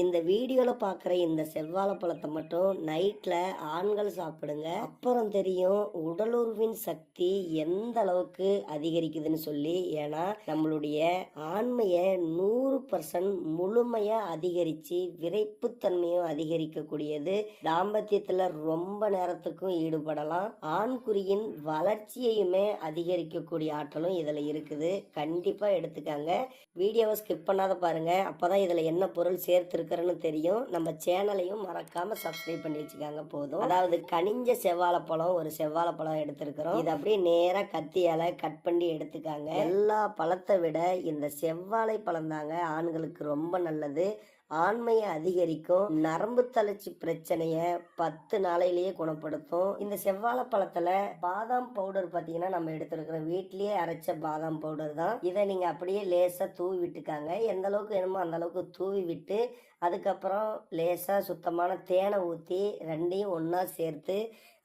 இந்த வீடியோவில் பார்க்குற இந்த செவ்வாழைப்பழத்தை மட்டும் நைட்டில் ஆண்கள் சாப்பிடுங்க. அப்புறம் தெரியும் உடலுறவின் சக்தி எந்த அளவுக்கு அதிகரிக்குதுன்னு சொல்லி. ஏன்னா நம்மளுடைய ஆண்மையை நூறு பர்சன்ட் முழுமையாக அதிகரித்து விரைப்புத்தன்மையும் அதிகரிக்கக்கூடியது. தாம்பத்தியத்தில் ரொம்ப நேரத்துக்கும் ஈடுபடலாம். ஆண்குறியின் வளர்ச்சியையுமே அதிகரிக்கக்கூடிய ஆற்றலும் இதில் இருக்குது. கண்டிப்பாக எடுத்துக்காங்க. வீடியோவை ஸ்கிப் பண்ணாத பாருங்கள் அப்போ தான் இதில் என்ன பொருள் சேர்த்துருக்கு இருக்கிறேன்னு தெரியும். நம்ம சேனலையும் மறக்காம சப்ஸ்கிரைப் பண்ணி வச்சுக்காங்க போதும். அதாவது கனிஞ்ச செவ்வாழைப்பழம் ஒரு செவ்வாழைப்பழம் எடுத்திருக்கிறோம். இது அப்படியே நேரா கத்தியால கட் பண்ணி எடுத்துக்காங்க. எல்லா பழத்தை விட இந்த செவ்வாழை பழம் தாங்க ஆண்களுக்கு ரொம்ப நல்லது. ஆண்மையை அதிகரிக்கும் நரம்பு தளர்ச்சி பிரச்சனைய பத்து நாளையிலேயே குணப்படுத்தும். இந்த செவ்வாழை பழத்துல பாதாம் பவுடர் பாத்தீங்கன்னா நம்ம எடுத்திருக்கிறோம் வீட்லயே அரைச்ச பாதாம் பவுடர் தான். இதை நீங்க அப்படியே லேசா தூவி விட்டுக்காங்க. எந்த அளவுக்கு வேணுமோ அந்த அளவுக்கு தூவி விட்டு அதுக்கப்புறம் லேசா சுத்தமான தேனை ஊற்றி ரெண்டையும் ஒன்றா சேர்த்து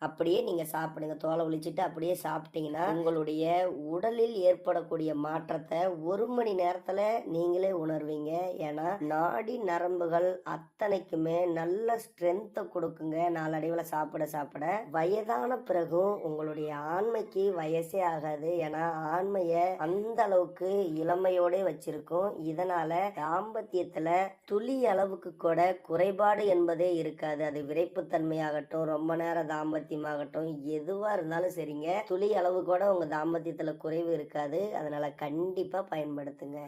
அப்படியே நீங்க சாப்பிடுங்க. தோலை ஒழிச்சிட்டு அப்படியே சாப்பிட்டீங்கன்னா உங்களுடைய உடலில் ஏற்படக்கூடிய மாற்றத்தை ஒரு மணி நேரத்துல நீங்களே உணர்வீங்க. ஏன்னா நாடி நரம்புகள் அத்தனைக்குமே நல்ல ஸ்ட்ரென்த்தை கொடுக்குங்க. நாளடைவில் சாப்பிட சாப்பிட. வயதான பிறகும் உங்களுடைய ஆண்மைக்கு வயசே ஆகாது. ஏன்னா ஆண்மையை அந்த அளவுக்கு இளமையோட வச்சிருக்கும். இதனால தாம்பத்தியத்துல துளி அளவுக்கு கூட குறைபாடு என்பதே இருக்காது. அது விரைப்புத்தன்மையாகட்டும் ரொம்ப நேரம் தாம்பத்தியமாகட்டும் எதுவா இருந்தாலும் சரிங்க. துளி அளவு கூட உங்க தாம்பத்தியத்துல குறைவு இருக்காது. அதனால கண்டிப்பா பயன்படுத்துங்க.